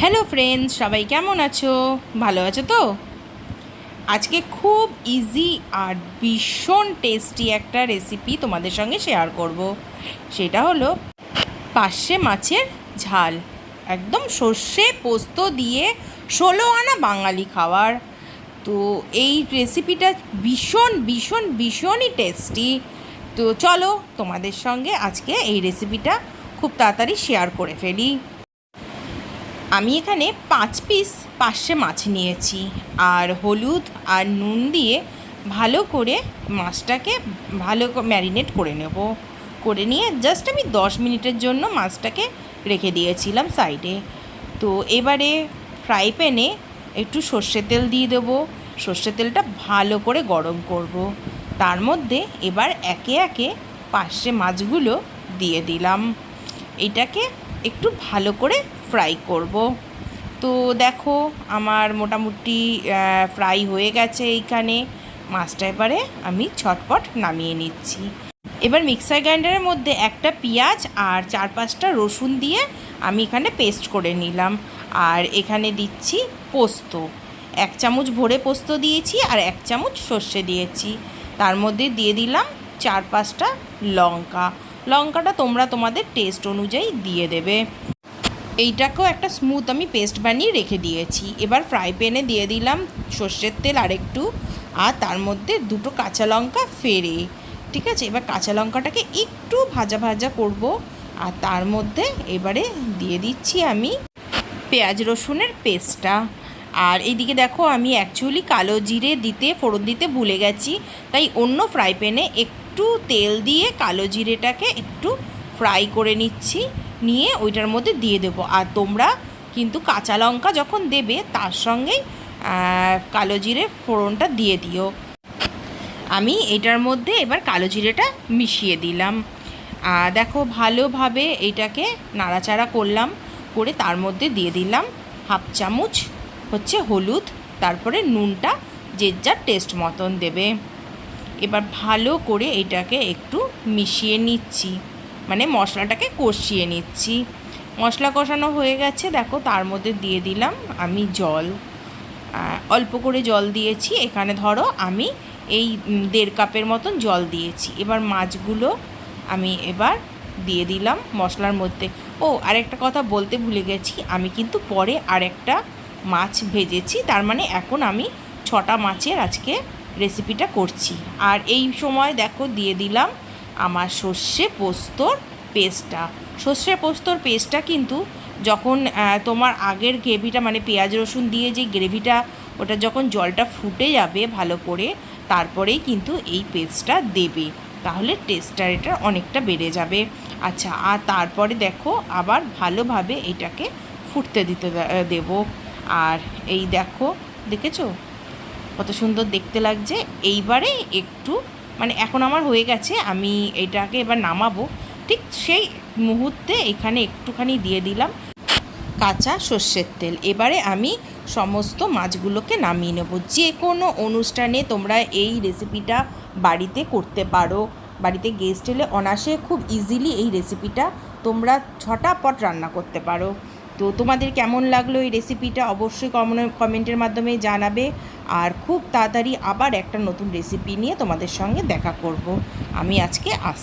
Hello friends, সবাই কেমন আছো? ভালো আছো তো? আজকে খুব ইজি আর ভীষণ টেস্টি একটা রেসিপি তোমাদের সঙ্গে শেয়ার করব। সেটা হলো পার্শে মাছের ঝাল। একদম সর্ষে পোস্ত দিয়ে ষোলো আনা বাঙালি খাবার তো এই রেসিপিটা ভীষণ ভীষণ, ভীষণই টেস্টি তো চলো তোমাদের সঙ্গে আজকে এই রেসিপিটা খুব তাড়াতাড়ি শেয়ার করে ফেলি। আমি এখানে পাঁচ পিস পার্শে মাছ নিয়েছি। আর হলুদ আর নুন দিয়ে ভালো করে মাছটাকে ভালো ম্যারিনেট করে নেব। করে নিয়ে জাস্ট আমি দশ মিনিটের জন্য মাছটাকে রেখে দিয়েছিলাম সাইডে তো এবারে ফ্রাই প্যানে একটু সর্ষের তেল দিয়ে দেবো। সর্ষের তেলটা ভালো করে গরম করব। তার মধ্যে এবার একে একে পার্শে মাছগুলো দিয়ে দিলাম। এটাকে একটু ভালো করে ফ্রাই করব। তো দেখো, আমার মোটামুটি ফ্রাই হয়ে গেছে এইখানে। মাছটা এবারে আমি ছটপট নামিয়ে নিচ্ছি। এবার মিক্সার গ্রাইন্ডারের মধ্যে একটা পেঁয়াজ আর চার পাঁচটা রসুন দিয়ে আমি এখানে পেস্ট করে নিলাম। আর এখানে দিচ্ছি পোস্ত। এক চামচ ভরে পোস্ত দিয়েছি আর এক চামচ সর্ষে দিয়েছি। তার মধ্যে দিয়ে দিলাম চার পাঁচটা লঙ্কা। লঙ্কাটা তোমরা তোমাদের টেস্ট অনুযায়ী দিয়ে দেবে। এইটাকেও একটা স্মুথ আমি পেস্ট বানিয়ে রেখে দিয়েছি। এবার ফ্রাই প্যানে দিয়ে দিলাম সর্ষের তেল আরেকটু। আর তার মধ্যে দুটো কাঁচা লঙ্কা ফেরে ঠিক আছে? এবার কাঁচা লঙ্কাটাকে একটু ভাজা ভাজা করব। আর তার মধ্যে এবারে দিয়ে দিচ্ছি আমি পেঁয়াজ রসুনের পেস্টটা। আর এইদিকে দেখো আমি অ্যাকচুয়ালি কালো জিরে দিতে, ফোড়ন দিতে ভুলে গেছি। তাই অন্য ফ্রাই প্যানে একটু তেল দিয়ে কালো জিরেটাকে একটু ফ্রাই করে নিচ্ছি, নিয়ে ওইটার মধ্যে দিয়ে দেবো। আর তোমরা কিন্তু কাঁচা লঙ্কা যখন দেবে, তার সঙ্গেই কালো জিরে ফোড়নটা দিয়ে দিও। আমি এটার মধ্যে এবার কালো জিরেটা মিশিয়ে দিলাম। দেখো, ভালোভাবে এটাকে নাড়াচাড়া করলাম, করে তার মধ্যে দিয়ে দিলাম হাফ চামচ হচ্ছে হলুদ, তারপরে নুনটা যে যার টেস্ট মতন দেবে। এবার ভালো করে এটাকে একটু মিশিয়ে নিচ্ছি। মানে মশলাটাকে কষিয়ে নিচ্ছি। মশলা কষানো হয়ে গেছে, দেখো তার মধ্যে দিয়ে দিলাম আমি জল। অল্প করে জল দিয়েছি, এখানে ধরো আমি এই দেড় কাপের মতন জল দিয়েছি। এবার মাছগুলো আমি এবার দিয়ে দিলাম মশলার মধ্যে। ও, আরেকটা কথা বলতে ভুলে গেছি, আমি কিন্তু পরে আরেকটা মাছ ভেজেছি, তার মানে এখন আমি ছটা মাছের আজকে রেসিপিটা করছি। আর এই সময় দেখো দিয়ে দিলাম আমার সর্ষে পোস্তর পেস্টটা। সর্ষে পোস্তর পেস্টটা কিন্তু যখন তোমার আগের গ্রেভিটা মানে পেঁয়াজ, রসুন দিয়ে যে গ্রেভিটা, ওটা যখন জলটা ফুটে যাবে ভালো করে, তারপরেই কিন্তু এই পেস্টটা দেবে। তাহলে টেস্টটা এটা অনেকটা বেড়ে যাবে। আচ্ছা আর তারপরে দেখো আবার ভালোভাবে এটাকে ফুটতে দিতে দেব। আর এই দেখো, দেখেছ? কত সুন্দর দেখতে লাগছে। এইবারে একটু মানে এখন আমার হয়ে গেছে, আমি এটাকে এবার নামাবো। ঠিক সেই মুহূর্তে এখানে একটুখানি দিয়ে দিলাম কাঁচা সর্ষের তেল। এবারে আমি সমস্ত মাছগুলোকে নামিয়ে নেব। যে কোনো অনুষ্ঠানে তোমরা এই রেসিপিটা বাড়িতে করতে পারো। বাড়িতে গেস্ট এলে অনাসে খুব ইজিলি এই রেসিপিটা তোমরা ছটা ছটাপট রান্না করতে পারো। তো তোমাদের কেমন লাগল এই রেসিপিটা অবশ্যই কমেন্টের মাধ্যমে জানাবে। আর খুব তাড়াতাড়ি আবার একটা নতুন রেসিপি নিয়ে তোমাদের সঙ্গে দেখা করব। আমি আজকে আস